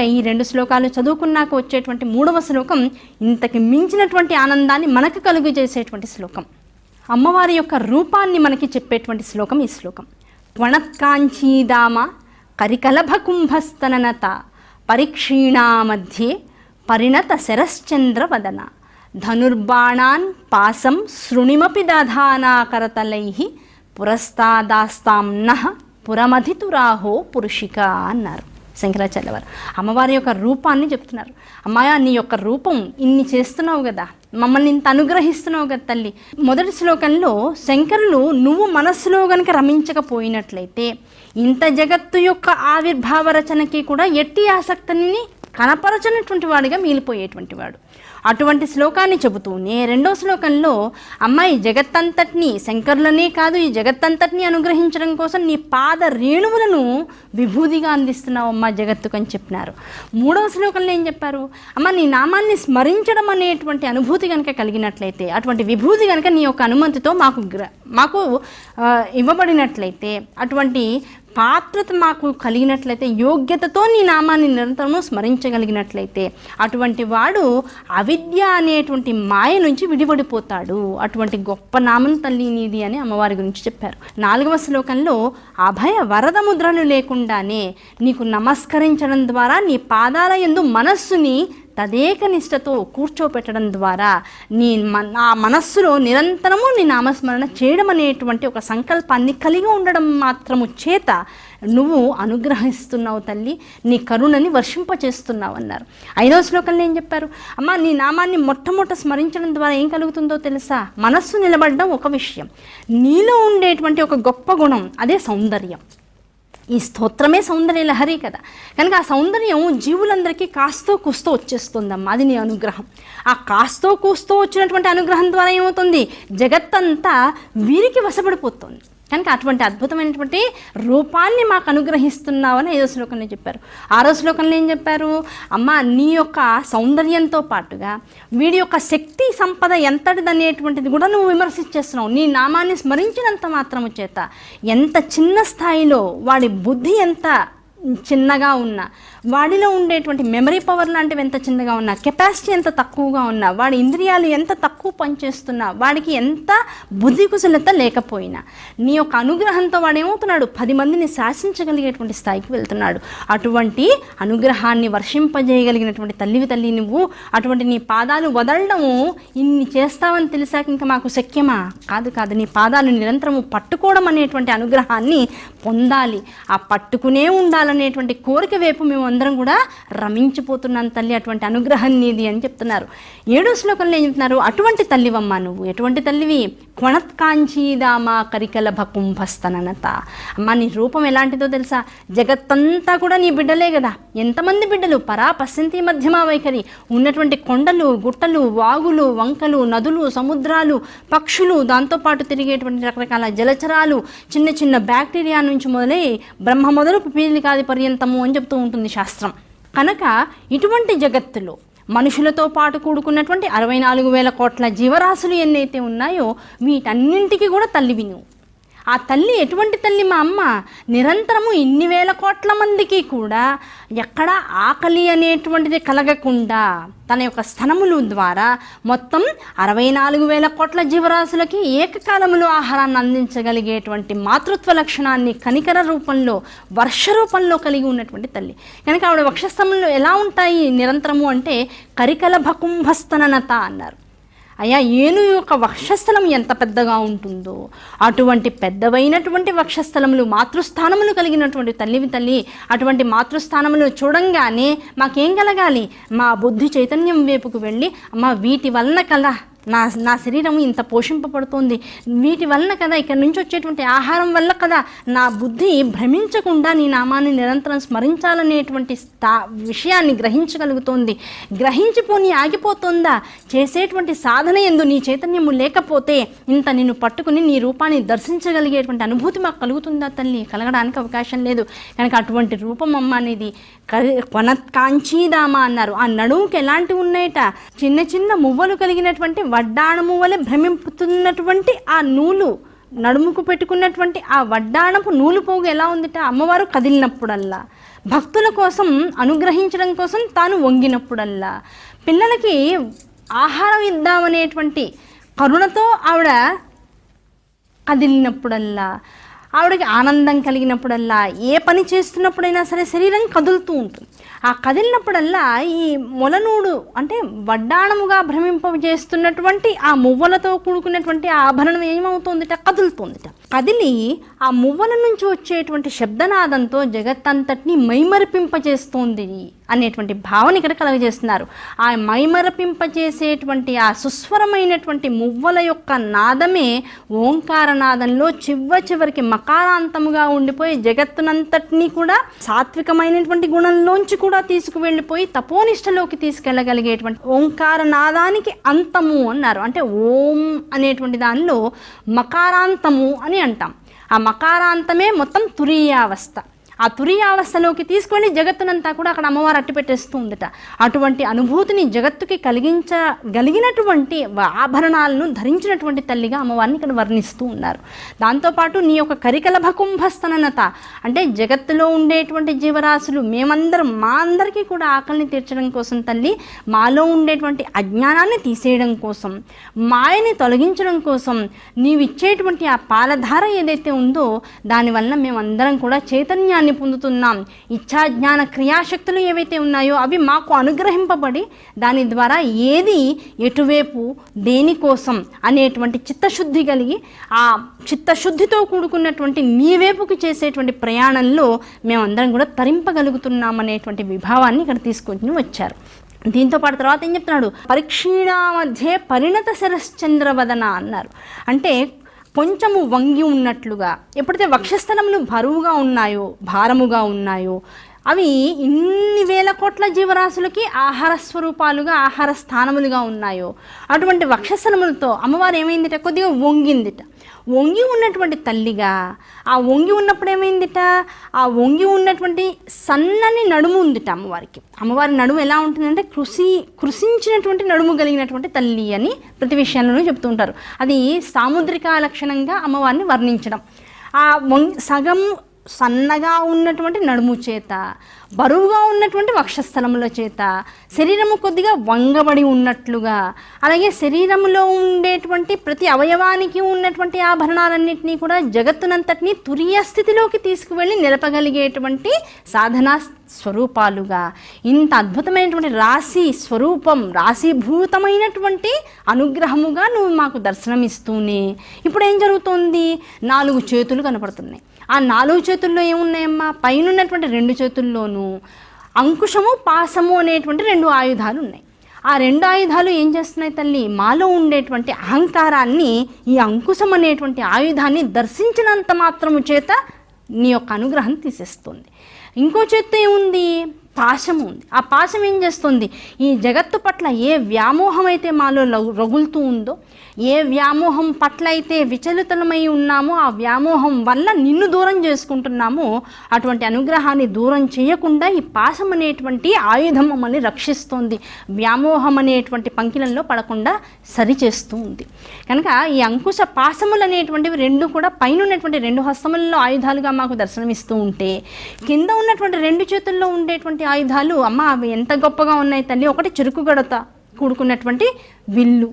ఈ రెండు శ్లోకాలు చదువుకున్నాక వచ్చేటువంటి మూడవ శ్లోకం ఇంతకి మించినటువంటి ఆనందాన్ని మనకు కలుగు చేసేటువంటి శ్లోకం. అమ్మవారి యొక్క రూపాన్ని మనకి చెప్పేటువంటి శ్లోకం ఈ శ్లోకం. త్వణత్కాంచీదామ కరికలభ కుంభస్తననత పరిక్షీణా మధ్యే పరిణత శరశ్చంద్ర వదన ధనుర్బాణాన్ పాసం శృణిమపి దధానాకరతలై పురస్తాదాస్తాం నహ పురమధితురాహో పురుషిక అన్నారు. శంకరాచార్య వారు. అమ్మవారి యొక్క రూపాన్ని చెప్తున్నారు. అమ్మాయ నీ యొక్క రూపం ఇన్ని చేస్తున్నావు కదా మమ్మల్ని ఇంత అనుగ్రహిస్తున్నావు కదా తల్లి. మొదటి శ్లోకంలో శంకరులు నువ్వు మనస్సులో గనుక రమించకపోయినట్లయితే ఇంత జగత్తు యొక్క ఆవిర్భావ రచనకి కూడా ఎట్టి ఆసక్తిని కనపరచనటువంటి వాడిగా మిగిలిపోయేటువంటి వాడు. అటువంటి శ్లోకాన్ని చెబుతూనే రెండో శ్లోకంలో అమ్మాయి జగత్తంతటిని శంకరులనే కాదు ఈ జగత్తంతటిని అనుగ్రహించడం కోసం నీ పాద రేణువులను విభూదిగా అందిస్తున్నావు అమ్మ జగత్తుకు అని చెప్పినారు. మూడవ శ్లోకంలో ఏం చెప్పారు? అమ్మ నీ నామాన్ని స్మరించడం అనేటువంటి అనుభూతి కనుక కలిగినట్లయితే అటువంటి విభూతి కనుక నీ యొక్క అనుమతితో మాకు గ్ర మాకు ఇవ్వబడినట్లయితే అటువంటి పాత్రత మాకు కలిగినట్లయితే యోగ్యతతో నీ నామాన్ని నిరంతరము స్మరించగలిగినట్లయితే అటువంటి వాడు అవిద్య అనేటువంటి మాయ నుంచి విడిపడిపోతాడు. అటువంటి గొప్ప నామం తల్లి నీది అని అమ్మవారి గురించి చెప్పారు. నాలుగవ శ్లోకంలో అభయ వరద ముద్రలు లేకుండానే నీకు నమస్కరించడం ద్వారా నీ పాదాల యందు మనస్సుని తదేక నిష్టతో కూర్చోపెట్టడం ద్వారా నీ మన మనస్సులో నిరంతరము నీ నామస్మరణ చేయడం అనేటువంటి ఒక సంకల్పాన్ని కలిగి ఉండడం మాత్రము చేత నువ్వు అనుగ్రహిస్తున్నావు తల్లి. నీ కరుణని వర్షింపచేస్తున్నావు అన్నారు. ఐదవ శ్లోకంలో ఏం చెప్పారు? అమ్మ నీ నామాన్ని మొట్టమొదట స్మరించడం ద్వారా ఏం కలుగుతుందో తెలుసా? మనస్సు నిలబడడం ఒక విషయం. నీలో ఉండేటువంటి ఒక గొప్ప గుణం అదే సౌందర్యం. ఈ స్తోత్రమే సౌందర్య లహరి కదా. కనుక ఆ సౌందర్యం జీవులందరికీ కాస్తో కూస్తో వచ్చేస్తుందమ్మా. అది నీ అనుగ్రహం. ఆ కాస్తో కూస్తో వచ్చినటువంటి అనుగ్రహం ద్వారా ఏమవుతుంది? జగత్తంతా వీరికి వశపడిపోతుంది. కనుక అటువంటి అద్భుతమైనటువంటి రూపాన్ని మాకు అనుగ్రహిస్తున్నావని ఐదో శ్లోకంలో చెప్పారు. ఆరో శ్లోకంలో ఏం చెప్పారు? అమ్మ నీ యొక్క సౌందర్యంతో పాటుగా వీడి యొక్క శక్తి సంపద ఎంతటిదనేటువంటిది కూడా నువ్వు విమర్శించేస్తున్నావు. నీ నామాన్ని స్మరించినంత మాత్రము చేత ఎంత చిన్న స్థాయిలో వాడి బుద్ధి ఎంత చిన్నగా ఉన్న. వాడిలో ఉండేటువంటి మెమరీ పవర్ లాంటివి ఎంత చిన్నగా ఉన్నా కెపాసిటీ ఎంత తక్కువగా ఉన్నా వాడి ఇంద్రియాలు ఎంత తక్కువ పనిచేస్తున్నా వాడికి ఎంత బుద్ధి కుశలత లేకపోయినా నీ యొక్క అనుగ్రహంతో వాడు ఏమవుతున్నాడు పది మందిని శాసించగలిగేటువంటి స్థాయికి వెళ్తున్నాడు. అటువంటి అనుగ్రహాన్ని వర్షింపజేయగలిగినటువంటి తల్లివి తల్లి నువ్వు అటువంటి నీ పాదాలు వదలడము ఇన్ని చేస్తావని తెలిసాక ఇంకా మాకు శక్యమా? కాదు కాదు నీ పాదాలు నిరంతరము పట్టుకోవడం అనేటువంటి అనుగ్రహాన్ని పొందాలి. ఆ పట్టుకునే ఉండాలి. ఉండాలనేటువంటి కోరిక వైపు మేము అందరం కూడా రమించిపోతున్నాను తల్లి అటువంటి అనుగ్రహం నీది అని చెప్తున్నారు. ఏడో శ్లోకంలో ఏం చెప్తున్నారు? అటువంటి తల్లివమ్మ నువ్వు ఎటువంటి తల్లివి? కొణత్కాంచీదామా కరికలభ కుంభస్తనత అమ్మ నీ రూపం ఎలాంటిదో తెలుసా? జగత్తంతా కూడా నీ బిడ్డలే కదా. ఎంతమంది బిడ్డలు? పరా పశ్చింతి మధ్యమా వైఖరి. ఉన్నటువంటి కొండలు గుట్టలు వాగులు వంకలు నదులు సముద్రాలు పక్షులు దాంతోపాటు తిరిగేటువంటి రకరకాల జలచరాలు చిన్న చిన్న బ్యాక్టీరియా నుంచి మొదలై బ్రహ్మ మొదలు పీలికాది పర్యంతము అని చెప్తూ ఉంటుంది శాస్త్రం. కనుక ఇటువంటి జగత్తులో మనుషులతో పాటు కూడుకున్నటువంటి అరవై నాలుగు వేల కోట్ల జీవరాశులు ఎన్నైతే ఉన్నాయో వీటన్నింటికి కూడా తల్లివి నువ్వు. ఆ తల్లి ఎటువంటి తల్లి మా అమ్మ? నిరంతరము ఇన్ని వేల కోట్ల మందికి కూడా ఎక్కడ ఆకలి అనేటువంటిది కలగకుండా తన యొక్క స్థనములు ద్వారా మొత్తం అరవై నాలుగు వేల కోట్ల జీవరాశులకి ఏకకాలంలో ఆహారాన్ని అందించగలిగేటువంటి మాతృత్వ లక్షణాన్ని కనికర రూపంలో వర్ష రూపంలో కలిగి ఉన్నటువంటి తల్లి. కనుక ఆవిడ వక్షస్థములు ఎలా ఉంటాయి నిరంతరము అంటే కరికల భకుంభస్తనత అన్నారు. అయ్యా ఏను యొక్క వక్షస్థలం ఎంత పెద్దగా ఉంటుందో అటువంటి పెద్దవైనటువంటి వక్షస్థలములు మాతృస్థానములు కలిగినటువంటి తల్లివి తల్లి అటువంటి మాతృస్థానములు చూడంగానే మాకేం కలగాలి? మా బుద్ధి చైతన్యం వైపుకు వెళ్ళి అమ్మ వీటి వలన కల నా నా శరీరం ఇంత పోషింపబడుతోంది. వీటి వలన కదా ఇక్కడ నుంచి వచ్చేటువంటి ఆహారం వల్ల కదా నా బుద్ధి భ్రమించకుండా నీ నామాన్ని నిరంతరం స్మరించాలనేటువంటి స్థా విషయాన్ని గ్రహించగలుగుతోంది. గ్రహించిపోని ఆగిపోతుందా? చేసేటువంటి సాధన ఎందు నీ చైతన్యము లేకపోతే ఇంత నిన్ను పట్టుకుని నీ రూపాన్ని దర్శించగలిగేటువంటి అనుభూతి మాకు కలుగుతుందా తల్లి? కలగడానికి అవకాశం లేదు. కనుక అటువంటి రూపం అమ్మ అనేది కొన కాంచీదామ అన్నారు. ఆ నడుముకి ఎలాంటివి ఉన్నాయట? చిన్న చిన్న మువ్వలు కలిగినటువంటి వడ్డాణము వలె భ్రమింపుతున్నటువంటి ఆ నూలు నడుముకు పెట్టుకున్నటువంటి ఆ వడ్డాణపు నూలు పోగు ఎలా ఉందిట? అమ్మవారు కదిలినప్పుడల్లా. భక్తుల కోసం అనుగ్రహించడం కోసం తాను వంగినప్పుడల్లా. పిల్లలకి ఆహారం ఇద్దామనేటువంటి కరుణతో ఆవిడ కదిలినప్పుడల్లా. ఆవిడకి ఆనందం కలిగినప్పుడల్లా ఏ పని చేస్తున్నప్పుడైనా సరే శరీరం కదులుతూ ఉంటుంది. ఆ కదిలినప్పుడల్లా ఈ మొలనూడు అంటే వడ్డాణముగా భ్రమింపజేస్తున్నటువంటి ఆ మువ్వలతో కూడుకున్నటువంటి ఆ ఆభరణం ఏమవుతుందిట? కదులుతుందిట. కదిలి ఆ మువ్వల నుంచి వచ్చేటువంటి శబ్దనాదంతో జగత్తంతటిని మైమరిపింపజేస్తోంది అనేటువంటి భావన ఇక్కడ కలగజేస్తున్నారు. ఆ మైమరపింపచేసేటువంటి ఆ సుస్వరమైనటువంటి మువ్వల యొక్క నాదమే ఓంకార నాదంలో చివ్వ చివరికి మక్ మకారాంతముగా ఉండిపోయి జగత్తునంతటినీ కూడా సాత్వికమైనటువంటి గుణంలోంచి కూడా తీసుకువెళ్ళిపోయి తపోనిష్టలోకి తీసుకెళ్ళగలిగేటువంటి ఓంకార నాదానికి అంతము అన్నారు. అంటే ఓం అనేటువంటి దానిలో మకారాంతము అని అంటాం. ఆ మకారాంతమే మొత్తం తురీయావస్థ. ఆ తురియావస్థలోకి తీసుకొని జగత్తునంతా కూడా అక్కడ అమ్మవారు అట్టి పెట్టేస్తుందట అటువంటి అనుభూతిని జగత్తుకి కలిగించగలిగినటువంటి ఆభరణాలను ధరించినటువంటి తల్లిగా అమ్మవారిని ఇక్కడ వర్ణిస్తూ ఉన్నారు. దాంతోపాటు నీ యొక్క కరికలభ కుంభస్తనత అంటే జగత్తులో ఉండేటువంటి జీవరాశులు మేమందరం మా అందరికీ కూడా ఆకలిని తీర్చడం కోసం తల్లి మాలో ఉండేటువంటి అజ్ఞానాన్ని తీసేయడం కోసం మాయని తొలగించడం కోసం నీవు ఇచ్చేటువంటి ఆ పాలధార ఏదైతే ఉందో దానివల్ల మేమందరం కూడా చైతన్యాన్ని పొందుతున్నాం. ఇచ్ఛా జ్ఞాన క్రియాశక్తులు ఏవైతే ఉన్నాయో అవి మాకు అనుగ్రహింపబడి దాని ద్వారా ఏది ఎటువైపు దేనికోసం అనేటువంటి చిత్తశుద్ధి కలిగి ఆ చిత్తశుద్ధితో కూడుకున్నటువంటి మీ వైపుకి చేసేటువంటి ప్రయాణంలో మేమందరం కూడా తరింపగలుగుతున్నాం అనేటువంటి విభావాన్ని ఇక్కడ తీసుకొని వచ్చారు. దీంతో పాటు తర్వాత ఏం చెప్తున్నాడు? పరీక్షీణా మధ్య పరిణత శరశ్చంద్రవదన అన్నారు. అంటే కొంచెము వంగి ఉన్నట్లుగా. ఎప్పుడైతే వక్షస్థలములు బరువుగా ఉన్నాయో భారముగా ఉన్నాయో అవి ఇన్ని వేల కోట్ల జీవరాశులకి ఆహార స్వరూపాలుగా ఆహార స్థానములుగా ఉన్నాయో. అటువంటి వక్షస్థలములతో అమ్మవారు ఏమైందిట? కొద్దిగా వంగిందిట. వంగి ఉన్నటువంటి తల్లిగా ఆ వంగి ఉన్నప్పుడు ఏమైందిట? ఆ వంగి ఉన్నటువంటి సన్నని నడుము ఉందిట అమ్మవారికి. అమ్మవారి నడుము ఎలా ఉంటుందంటే కృషి కృషించినటువంటి నడుము కలిగినటువంటి తల్లి అని ప్రతి విషయంలోనూ చెప్తూ ఉంటారు. అది సాముద్రిక లక్షణంగా అమ్మవారిని వర్ణించడం. ఆ వంగి సగం సన్నగా ఉన్నటువంటి నడుము చేత బరువుగా ఉన్నటువంటి వక్షస్థలముల చేత శరీరము కొద్దిగా వంగబడి ఉన్నట్లుగా అలాగే శరీరంలో ఉండేటువంటి ప్రతి అవయవానికి ఉన్నటువంటి ఆభరణాలన్నింటినీ కూడా జగత్తునంతటినీ తురియ స్థితిలోకి తీసుకువెళ్ళి నిలపగలిగేటువంటి సాధనా స్వరూపాలుగా. ఇంత అద్భుతమైనటువంటి రాశి స్వరూపం రాశీభూతమైనటువంటి అనుగ్రహముగా నువ్వు మాకు దర్శనమిస్తూనే. ఇప్పుడు ఏం జరుగుతుంది? నాలుగు చేతులు కనపడుతున్నాయి. ఆ నాలుగు చేతుల్లో ఏమున్నాయమ్మా? పైన ఉన్నటువంటి రెండు చేతుల్లోనూ అంకుశము పాసము అనేటువంటి రెండు ఆయుధాలు ఉన్నాయి. ఆ రెండు ఆయుధాలు ఏం చేస్తున్నాయి తల్లి? మాలో ఉండేటువంటి అహంకారాన్ని ఈ అంకుశం అనేటువంటి ఆయుధాన్ని దర్శించినంత మాత్రము చేత నీ యొక్క అనుగ్రహం తీసేస్తుంది. ఇంకో చేత్తో ఏముంది? పాశం ఉంది ఆ పాశం ఏం చేస్తుంది? ఈ జగత్తు పట్ల ఏ వ్యామోహం అయితే మాలో లగు- రగులుతూ ఉందో ఏ వ్యామోహం పట్ల అయితే విచలితమై ఉన్నామో ఆ వ్యామోహం వల్ల నిన్ను దూరం చేసుకుంటున్నామో అటువంటి అనుగ్రహాన్ని దూరం చేయకుండా ఈ పాశం అనేటువంటి ఆయుధం మమ్మల్ని రక్షిస్తోంది. వ్యామోహం అనేటువంటి పంకిలంలో పడకుండా సరిచేస్తూ ఉంది. కనుక ఈ అంకుశ పాశములు అనేటువంటివి రెండు కూడా పైన ఉన్నటువంటి రెండు హస్తములలో ఆయుధాలుగా మాకు దర్శనమిస్తూ ఉంటే కింద ఉన్నటువంటి రెండు చేతుల్లో ఉండేటువంటి ఆయుధాలు అమ్మ అవి ఎంత గొప్పగా ఉన్నాయి తల్లి ఒకటి చెరుకు గడత కూడుకున్నటువంటి విల్లు.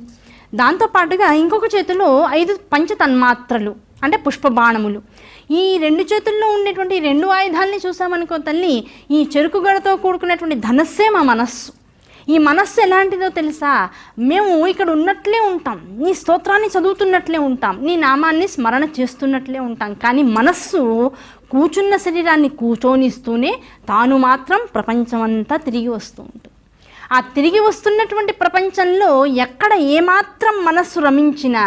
దాంతోపాటుగా ఇంకొక చేతిలో ఐదు పంచ తన్మాత్రలు అంటే పుష్ప బాణములు ఈ రెండు చేతుల్లో ఉండేటువంటి రెండు ఆయుధాలని చూసామనుకో తల్లి ఈ చెరుకు గడతో కూడుకున్నటువంటి ధనస్సే మా మనస్సు. ఈ మనస్సు ఎలాంటిదో తెలుసా? మేము ఇక్కడ ఉన్నట్లే ఉంటాం. నీ స్తోత్రాన్ని చదువుతున్నట్లే ఉంటాం. నీ నామాన్ని స్మరణ చేస్తున్నట్లే ఉంటాం. కానీ మనస్సు కూర్చున్న శరీరాన్ని కూచోనిస్తూనే తాను మాత్రం ప్రపంచమంతా తిరిగి వస్తూ ఉంటుంది. ఆ తిరిగి వస్తున్నటువంటి ప్రపంచంలో ఎక్కడ ఏమాత్రం మనస్సు రమించినా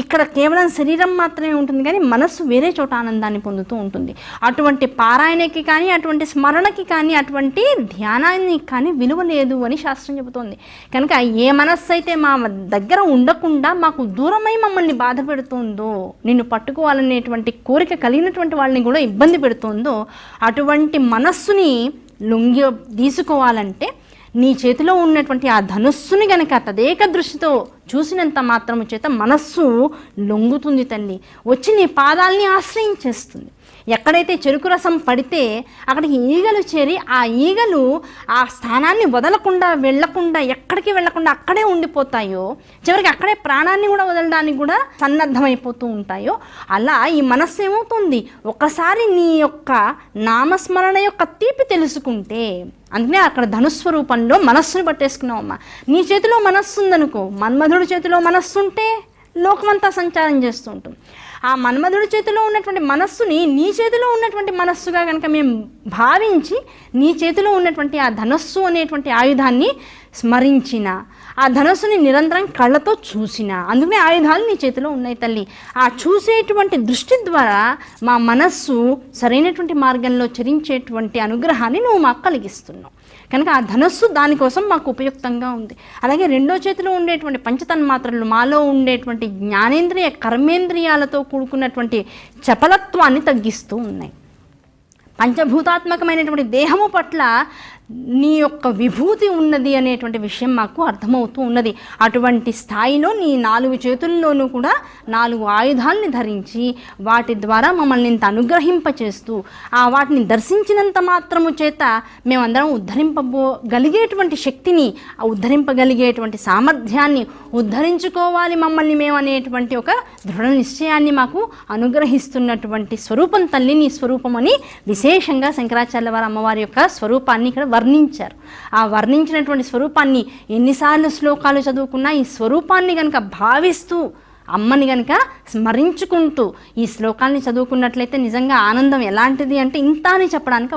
ఇక్కడ కేవలం శరీరం మాత్రమే ఉంటుంది కానీ మనస్సు వేరే చోట ఆనందాన్ని పొందుతూ ఉంటుంది. అటువంటి పారాయణకి కానీ అటువంటి స్మరణకి కానీ అటువంటి ధ్యానానికి కానీ విలువ లేదు అని శాస్త్రం చెబుతోంది. కనుక ఏ మనస్సు అయితే మా దగ్గర ఉండకుండా మాకు దూరమై మమ్మల్ని బాధ పెడుతుందో నిన్ను పట్టుకోవాలనేటువంటి కోరిక కలిగినటువంటి వాళ్ళని కూడా ఇబ్బంది పెడుతుందో అటువంటి మనస్సుని లొంగి తీసుకోవాలంటే నీ చేతిలో ఉన్నటువంటి ఆ ధనుస్సుని గనక తదేక దృష్టితో చూసినంత మాత్రము చేత మనస్సు లొంగుతుంది తల్లి. వచ్చి నీ పాదాలని ఆశ్రయించేస్తుంది. ఎక్కడైతే చెరుకు రసం పడితే అక్కడికి ఈగలు చేరి ఆ ఈగలు ఆ స్థానాన్ని వదలకుండా వెళ్ళకుండా ఎక్కడికి వెళ్ళకుండా అక్కడే ఉండిపోతాయో చివరికి అక్కడే ప్రాణాన్ని కూడా వదలడానికి కూడా సన్నద్ధమైపోతూ ఉంటాయో అలా ఈ మనస్సు ఏమవుతుంది? ఒకసారి నీ యొక్క నామస్మరణ యొక్క తీపి తెలుసుకుంటే అందుకనే అక్కడ ధనుస్వరూపంలో మనస్సును పట్టేసుకున్నావు అమ్మ నీ చేతిలో మనస్సు ఉందనుకో మన్మధుడి చేతిలో మనస్సు ఉంటే లోకమంతా సంచారం చేస్తూ ఉంటుంది. ఆ మన్మధుడి చేతిలో ఉన్నటువంటి మనస్సుని నీ చేతిలో ఉన్నటువంటి మనస్సుగా కనుక మేము భావించి నీ చేతిలో ఉన్నటువంటి ఆ ధనస్సు అనేటువంటి ఆయుధాన్ని స్మరించిన ఆ ధనస్సుని నిరంతరం కళ్ళతో చూసిన. అందుకే ఆయుధాలు నీ చేతిలో ఉన్నాయి తల్లి. ఆ చూసేటువంటి దృష్టి ద్వారా మా మనస్సు సరైనటువంటి మార్గంలో చరించేటువంటి అనుగ్రహాన్ని నువ్వు మాకు కలిగిస్తున్నావు. కనుక ఆ ధనస్సు దానికోసం మాకు ఉపయుక్తంగా ఉంది. అలాగే రెండో చేతిలో ఉండేటువంటి పంచతన్మాత్రలు మాలో ఉండేటువంటి జ్ఞానేంద్రియ కర్మేంద్రియాలతో కూడుకున్నటువంటి చపలత్వాన్ని తగ్గిస్తూ ఉన్నాయి. పంచభూతాత్మకమైనటువంటి దేహము పట్ల నీ యొక్క విభూతి ఉన్నది అనేటువంటి విషయం మాకు అర్థమవుతూ ఉన్నది. అటువంటి స్థాయిలో నీ నాలుగు చేతుల్లోనూ కూడా నాలుగు ఆయుధాలని ధరించి వాటి ద్వారా మమ్మల్ని ఇంత అనుగ్రహింపచేస్తూ ఆ వాటిని దర్శించినంత మాత్రము చేత మేమందరం ఉద్ధరింపబోగలిగేటువంటి శక్తిని ఆ ఉద్ధరింపగలిగేటువంటి సామర్థ్యాన్ని ఉద్ధరించుకోవాలి మమ్మల్ని మేము అనేటువంటి ఒక దృఢ నిశ్చయాన్ని మాకు అనుగ్రహిస్తున్నటువంటి స్వరూపం తల్లి నీ స్వరూపం అని విశేషంగా శంకరాచార్య వారి అమ్మవారి యొక్క స్వరూపాన్ని ఇక్కడ వర్ణించారు. ఆ వర్ణించినటువంటి స్వరూపాన్ని ఎన్నిసార్లు శ్లోకాలు చదువుకున్నా ఈ స్వరూపాన్ని కనుక భావిస్తూ అమ్మని గనక స్మరించుకుంటూ ఈ శ్లోకాన్ని చదువుకున్నట్లయితే నిజంగా ఆనందం ఎలాంటిది అంటే ఇంత అని చెప్పడానికి